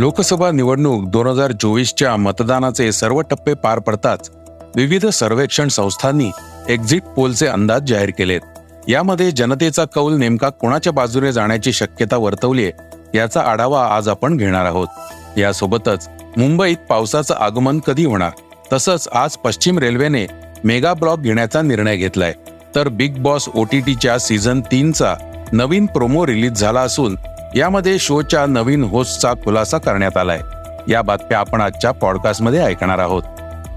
लोकसभा निवडणूक दोन हजार चोवीसच्या मतदानाचे सर्व टप्पे पार पडताच विविध सर्वेक्षण संस्थांनी एक्झिट पोलचे अंदाज जाहीर केलेत. यामध्ये जनतेचा कौल नेमका कोणाच्या बाजूने जाण्याची शक्यता वर्तवलीय याचा आढावा आज आपण घेणार आहोत. यासोबतच मुंबईत पावसाचं आगमन कधी होणार? तसंच आज पश्चिम रेल्वेने मेगा ब्लॉक घेण्याचा निर्णय घेतलाय. तर बिग बॉस ओ टी टीच्या सीझन तीनचा नवीन प्रोमो रिलीज झाला असून यामध्ये शोच्या नवीन होस्टचा खुलासा करण्यात आलाय. या बातम्या आपण आजच्या पॉडकास्टमध्ये ऐकणार आहोत.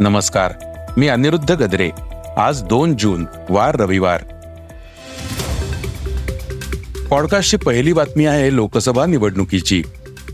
नमस्कार मी अनिरुद्ध गद्रे. आज दोन जून वार रविवार. पॉडकास्टची पहिली बातमी आहे लोकसभा निवडणुकीची.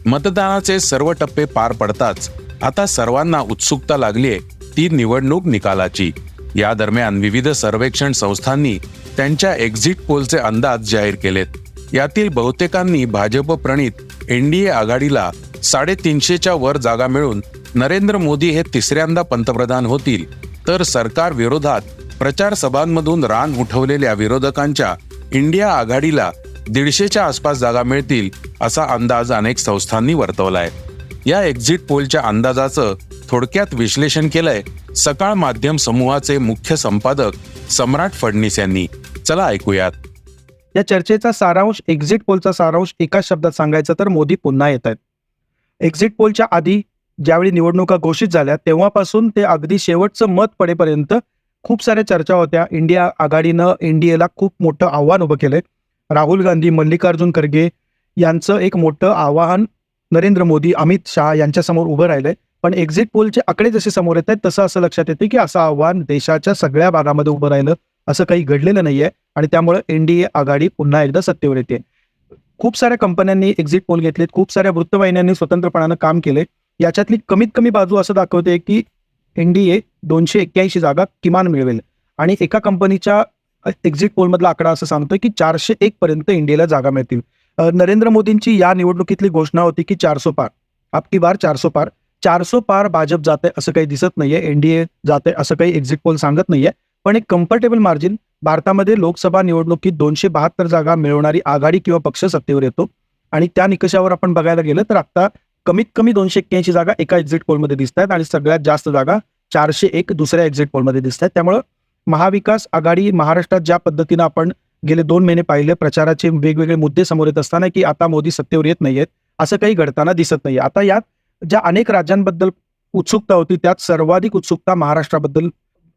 मतदानाचे सर्व टप्पे पार पडताच आता सर्वांना उत्सुकता लागलीय ती निवडणूक निकालाची. या दरम्यान विविध सर्वेक्षण संस्थांनी त्यांच्या एक्झिट पोलचे अंदाज जाहीर केलेत. यातील बहुतेकांनी भाजप प्रणित एनडीए आघाडीला साडेतीनशेच्या वर जागा मिळून नरेंद्र मोदी हे तिसऱ्यांदा पंतप्रधान होतील. तर सरकार विरोधात प्रचार सभांमधून रान उठवलेल्या विरोधकांच्या इंडिया आघाडीला दीडशेच्या आसपास जागा मिळतील असा अंदाज अनेक संस्थांनी वर्तवलाय. या एक्झिट पोलच्या अंदाजाचं थोडक्यात विश्लेषण केलंय सकाळ माध्यम समूहाचे मुख्य संपादक सम्राट फडणीस यांनी. चला ऐकूयात. या चर्चेचा सारांश एक्झिट पोलचा सारांश एका शब्दात सांगायचं तर मोदी पुन्हा येत आहेत एक्झिट पोलच्या आधी ज्यावेळी निवडणुका घोषित झाल्या तेव्हापासून ते अगदी शेवटचं मत पडेपर्यंत खूप साऱ्या चर्चा होत्या. इंडिया आघाडीनं एनडीएला खूप मोठं आव्हान उभं केलंय. राहुल गांधी मल्लिकार्जुन खरगे यांचं एक मोठं आवाहन नरेंद्र मोदी अमित शहा यांच्यासमोर उभं राहिलंय. पण एक्झिट पोलचे आकडे जसे समोर येत आहेत तसं असं लक्षात येते की असं आव्हान देशाच्या सगळ्या भागामध्ये उभं राहिलं. असं काही घडलेलं नाहीये. आणि त्यामुळे एनडीए आघाडी पुन्हा एकदा सत्तेवर येते. खूप साऱ्या कंपन्यांनी एक्झिट पोल घेतलेत. खूप साऱ्या वृत्तवाहिन्यांनी स्वतंत्रपणानं काम केले याच्यातली कमीत कमी बाजू असं दाखवते की एनडीए दोनशे एक्क्याऐंशी जागा किमान मिळवेल. आणि एका कंपनीच्या एक्झिट पोलमधला आकडा असं सांगतोय की चारशे एक पर्यंत इंडियाला जागा मिळतील. नरेंद्र मोदींची या निवडणुकीतली घोषणा होती की चारसो पार. आपकी बार चारसो पार. चारसो पार भाजप जाते असं काही दिसत नाहीये. एनडीए जाते असं काही एक्झिट पोल सांगत नाहीये. पण एक कम्फर्टेबल मार्जिन भारतामध्ये लोकसभा निवडणुकीत दोनशे बहात्तर जागा मिळवणारी आघाडी किंवा पक्ष सत्तेवर येतो. आणि त्या निकषावर आपण बघायला गेलं तर आता कमीत कमी दोनशे एक्क्याऐंशी जागा एका एक्झिट पोलमध्ये दिसत आहेत आणि सगळ्यात जास्त जागा चारशे एक दुसऱ्या एक्झिट पोलमध्ये दिसत आहेत. त्यामुळं महाविकास आघाडी महाराष्ट्रात ज्या पद्धतीनं आपण गेले दोन महिने पाहिले प्रचाराचे वेगवेगळे मुद्दे समोर येत असताना की आता मोदी सत्तेवर येत नाहीयेत असं काही घडताना दिसत नाहीये. आता यात ज्या अनेक राज्यांबद्दल उत्सुकता होती त्यात सर्वाधिक उत्सुकता महाराष्ट्राबद्दल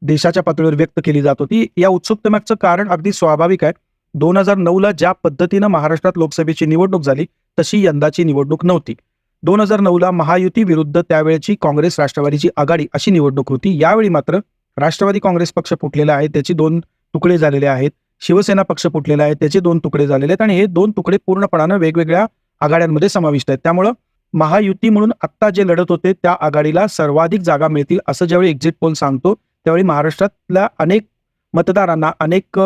देशाच्या पातळीवर व्यक्त केली जात होती. या उत्सुकतेमागचं कारण अगदी स्वाभाविक आहे. दोन हजार नऊला ज्या पद्धतीनं महाराष्ट्रात लोकसभेची निवडणूक झाली तशी यंदाची निवडणूक नव्हती. दोन हजार नऊला महायुती विरुद्ध त्यावेळेची काँग्रेस राष्ट्रवादीची आघाडी अशी निवडणूक होती. यावेळी मात्र राष्ट्रवादी काँग्रेस पक्ष फुटलेला आहे त्याचे दोन तुकडे झालेले आहेत. शिवसेना पक्ष फुटलेला आहे त्याचे दोन तुकडे झालेले आहेत. आणि हे दोन तुकडे पूर्णपणानं वेगवेगळ्या आघाड्यांमध्ये समाविष्ट आहेत. त्यामुळं महायुती म्हणून आत्ता जे लढत होते त्या आघाडीला सर्वाधिक जागा मिळतील असं ज्यावेळी एक्झिट पोल सांगतो त्यावेळी महाराष्ट्रातल्या अनेक मतदारांना अनेक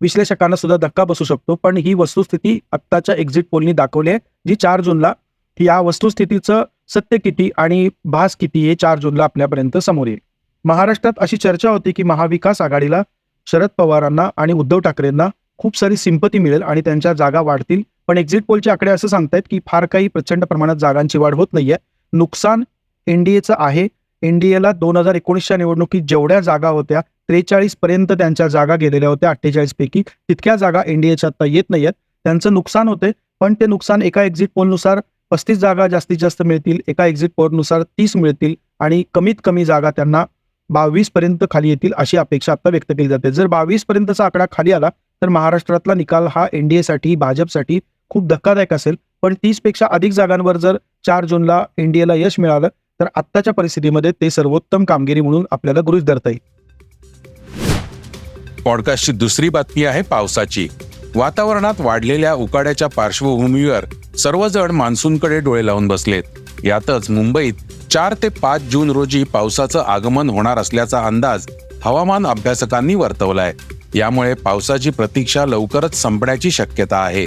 विश्लेषकांना सुद्धा धक्का बसू शकतो. पण ही वस्तुस्थिती आत्ताच्या एक्झिट पोलनी दाखवली आहे जी चार जूनला या वस्तुस्थितीचं सत्य किती आणि भास किती हे चार जूनला आपल्यापर्यंत समोर येईल. महाराष्ट्रात अशी चर्चा होती की महाविकास आघाडीला शरद पवारांना आणि उद्धव ठाकरेंना खूप सारी सिंपती मिळेल आणि त्यांच्या जागा वाढतील. पण एक्झिट पोलचे आकडे असं सांगतायत की फार काही प्रचंड प्रमाणात जागांची वाढ होत नाहीये. नुकसान एनडीएचं आहे एनडीएला दोन हजार एकोणीसच्या निवडणुकीत जेवढ्या जागा होत्या त्रेचाळीस पर्यंत त्यांच्या जागा गेलेल्या होत्या अठ्ठेचाळीस पैकी. तितक्या जागा एनडीएच्या आता येत नाहीयेत. त्यांचं नुकसान होते पण ते नुकसान एका एक्झिट पोलनुसार पस्तीस जागा जास्तीत जास्त मिळतील एका एक्झिट पोलनुसार तीस मिळतील आणि कमीत कमी जागा त्यांना बावीस पर्यंत खाली येतील अशी अपेक्षा आता व्यक्त केली जाते. जर बावीस पर्यंतचा आकडा खाली आला तर महाराष्ट्रातला निकाल हा एनडीएसाठी भाजपसाठी खूप धक्कादायक असेल. पण तीसपेक्षा अधिक जागांवर जर चार जूनला एनडीएला यश मिळालं तर आत्ताच्या परिस्थितीमध्ये ते सर्वोत्तम कामगिरी म्हणून आपल्याला गृहित धरता येईल. पॉडकास्टची दुसरी बातमी आहे पावसाची. वातावरणात वाढलेल्या उकाड्याच्या पार्श्वभूमीवर सर्वजण मान्सूनकडे डोळे लावून बसलेत. यातच मुंबईत चार ते पाच जून रोजी पावसाचं आगमन होणार असल्याचा अंदाज हवामान अभ्यासकांनी वर्तवलाय. यामुळे पावसाची प्रतीक्षा लवकरच संपण्याची शक्यता आहे.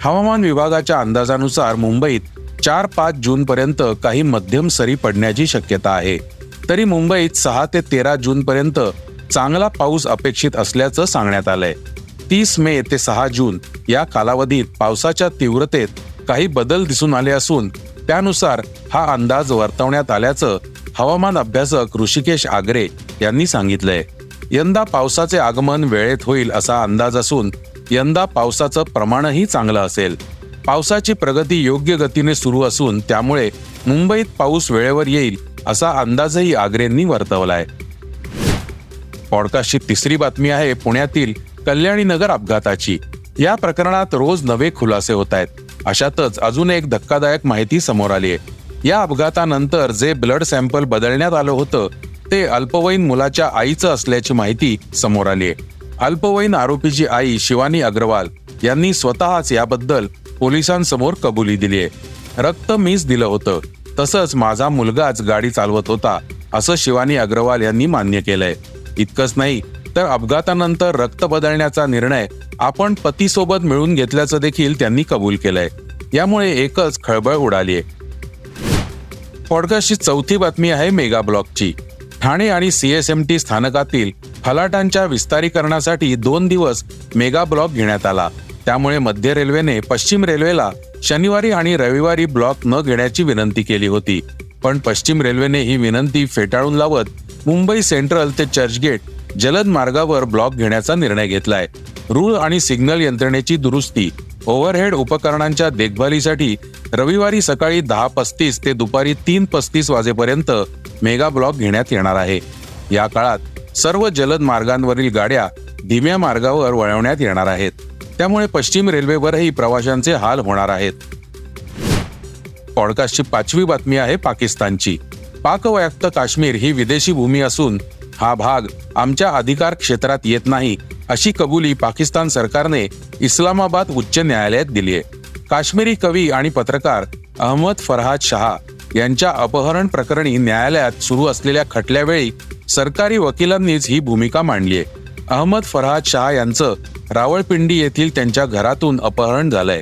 हवामान विभागाच्या अंदाजानुसार मुंबईत चार पाच जून पर्यंत काही मध्यम सरी पडण्याची शक्यता आहे. तरी मुंबईत सहा ते तेरा जून पर्यंत चांगला पाऊस अपेक्षित असल्याचं सांगण्यात आलंय. तीस मे ते सहा जून या कालावधीत पावसाच्या तीव्रतेत काही बदल दिसून आले असून त्यानुसार हा अंदाज वर्तवण्यात आल्याचं हवामान अभ्यासक ऋषिकेश आगरे यांनी सांगितलंय. यंदा पावसाचे आगमन वेळेत होईल असा अंदाज असून यंदा पावसाचं प्रमाणही चांगलं असेल. पावसाची प्रगती योग्य गतीने सुरू असून त्यामुळे मुंबईत पाऊस वेळेवर येईल असा अंदाजही आग्रेंनी आहे पॉडकास्टची तिसरी बातमी आहे पुण्यातील कल्याणी नगर अपघाताची. या प्रकरणात रोज नवे खुलासे होत आहेत. अशातच अजून एक धक्कादायक माहिती समोर आली आहे या अपघातानंतर जे ब्लड सॅम्पल बदलण्यात आलं होतं ते अल्पवयीन मुलाच्या आईचं असल्याची माहिती समोर आली आहे अल्पवयीन आरोपीची आई शिवानी अग्रवाल यांनी स्वतःच याबद्दल पोलिसांसमोर कबुली दिली आहे रक्त मीच दिलं होतं. तसंच माझा मुलगाच गाडी चालवत होता असं शिवानी अग्रवाल यांनी मान्य केलंय. इतकंच नाही तर अपघातानंतर रक्त बदलण्याचा निर्णय आपण पतीसोबत मिळून घेतल्याचं देखील त्यांनी कबूल केलंय. यामुळे एकच खळबळ उडालीय. पॉडकास्टची चौथी बातमी आहे मेगा ब्लॉकची. ठाणे आणि सीएसएमटी स्थानकातील फलाटांच्या विस्तारीकरणासाठी दोन दिवस मेगा ब्लॉक घेण्यात आला. त्यामुळे मध्य रेल्वेने पश्चिम रेल्वेला शनिवारी आणि रविवारी ब्लॉक न घेण्याची विनंती केली होती. पण पश्चिम रेल्वेने ही विनंती फेटाळून लावत मुंबई सेंट्रल ते चर्चगेट जलद मार्गावर ब्लॉक घेण्याचा निर्णय घेतलाय. रूळ आणि सिग्नल यंत्रणेची दुरुस्ती ओव्हरहेड उपकरणांच्या देखभालीसाठी रविवारी सकाळी दहा पस्तीस ते दुपारी तीन पस्तीस वाजेपर्यंत मेगा ब्लॉक घेण्यात येणार आहे. या काळात सर्व जलद मार्गांवरील गाड्या धीम्या मार्गावर वळवण्यात येणार आहेत. त्यामुळे पश्चिम रेल्वेवरही प्रवाशांचे हाल होणार आहेत. पॉडकास्टची पाचवी बातमी आहे पाकिस्तानची. पाकवयक्त काश्मीर ही विदेशी भूमी असून हा भाग आमच्या अधिकार क्षेत्रात येत नाही अशी कबुली पाकिस्तान सरकारने इस्लामाबाद उच्च न्यायालयात दिली आहे. काश्मीरी कवी आणि पत्रकार अहमद फरहाद शहा यांच्या अपहरण प्रकरणी न्यायालयात सुरू असलेल्या खटल्यावेळी सरकारी वकिलांनीच ही भूमिका मांडली आहे. अहमद फरहाद शहा यांचं रावळपिंडी येथील त्यांच्या घरातून अपहरण झालंय.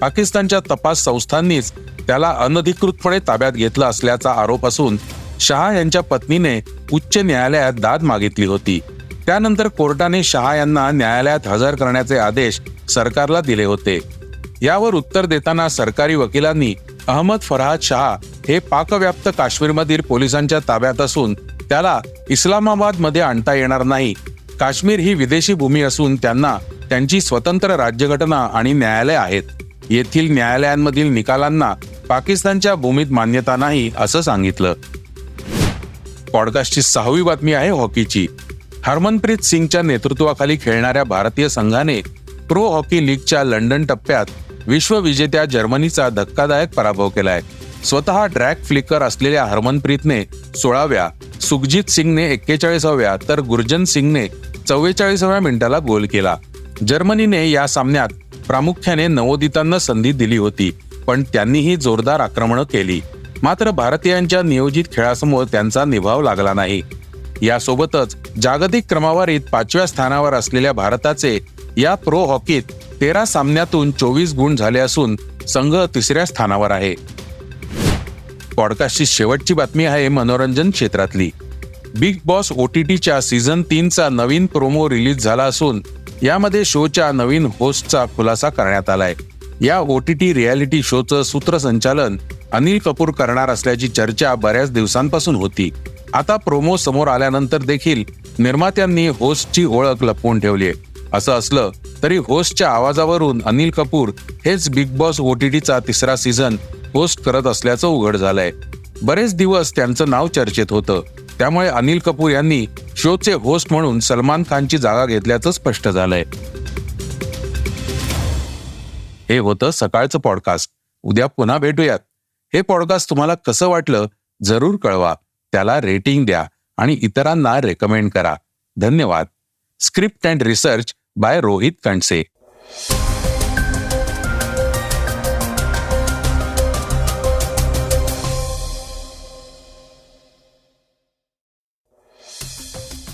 पाकिस्तानच्या तपास संस्थांनीच त्याला अनधिकृतपणे ताब्यात घेतलं असल्याचा आरोप असून शहा यांच्या पत्नीने उच्च न्यायालयात दाद मागितली होती. त्यानंतर कोर्टाने शहा यांना न्यायालयात हजर करण्याचे आदेश सरकारला दिले होते. यावर उत्तर देताना सरकारी वकिलांनी अहमद फरहाद शहा हे पाकव्याप्त काश्मीरमधील पोलिसांच्या ताब्यात असून त्याला इस्लामाबादमध्ये आणता येणार नाही काश्मीर ही विदेशी भूमी असून त्यांना त्यांची स्वतंत्र राज्यघटना आणि न्यायालय आहेत. येथील न्यायालयांमधील निकालांना पाकिस्तानच्या भूमीत मान्यता नाही असं सांगितलं. पॉडकास्टची सहावी बातमी आहे हॉकीची. हरमनप्रीत सिंगच्या नेतृत्वाखाली खेळणाऱ्या भारतीय संघाने प्रो हॉकी लीगच्या लंडन टप्प्यात विश्वविजेत्या जर्मनीचा धक्कादायक पराभव केलाय. स्वतः ड्रॅक फ्लिकर असलेल्या हरमनप्रीतने सोळाव्या सुखजित सिंगने एक्केचाळीसाव्या तर गुरजन सिंगने चव्वेचाळीसाव्या मिनिटाला गोल केला. जर्मनीने या सामन्यात प्रामुख्याने नवोदितांना संधी दिली होती पण त्यांनीही जोरदार आक्रमणं केली. मात्र भारतीयांच्या नियोजित खेळासमोर त्यांचा निभाव लागला नाही. यासोबतच जागतिक क्रमवारीत पाचव्या स्थानावर असलेल्या भारताचे या प्रो हॉकीत तेरा सामन्यातून चोवीस गुण झाले असून संघ तिसऱ्या स्थानावर आहे. पॉडकास्टची शेवटची बातमी आहे मनोरंजन क्षेत्रातली. बिग बॉस ओ टी टीच्या सीझन तीनचा नवीन प्रोमो रिलीज झाला असून यामध्ये शोच्या नवीन होस्टचा खुलासा करण्यात आलाय. या ओ टी टी रियालिटी शोचं सूत्रसंचालन अनिल कपूर करणार असल्याची चर्चा बऱ्याच दिवसांपासून होती. आता प्रोमो समोर आल्यानंतर देखील निर्मात्यांनी होस्टची ओळख लपवून ठेवली आहे. असं असलं तरी होस्टच्या आवाजावरून अनिल कपूर हेच बिग बॉस ओ टी टीचा तिसरा सीझन होस्ट करत असल्याचं उघड झालंय. बरेच दिवस त्यांचं नाव चर्चेत होतं. त्यामुळे अनिल कपूर यांनी शोचे होस्ट म्हणून सलमान खानची जागा घेतल्याचं स्पष्ट झालंय. हे होतं सकाळचं पॉडकास्ट. उद्या पुन्हा भेटूयात. हे पॉडकास्ट तुम्हाला कसं वाटलं जरूर कळवा. त्याला रेटिंग द्या आणि इतरांना रेकमेंड करा. धन्यवाद. Script and research by Rohit Kanase.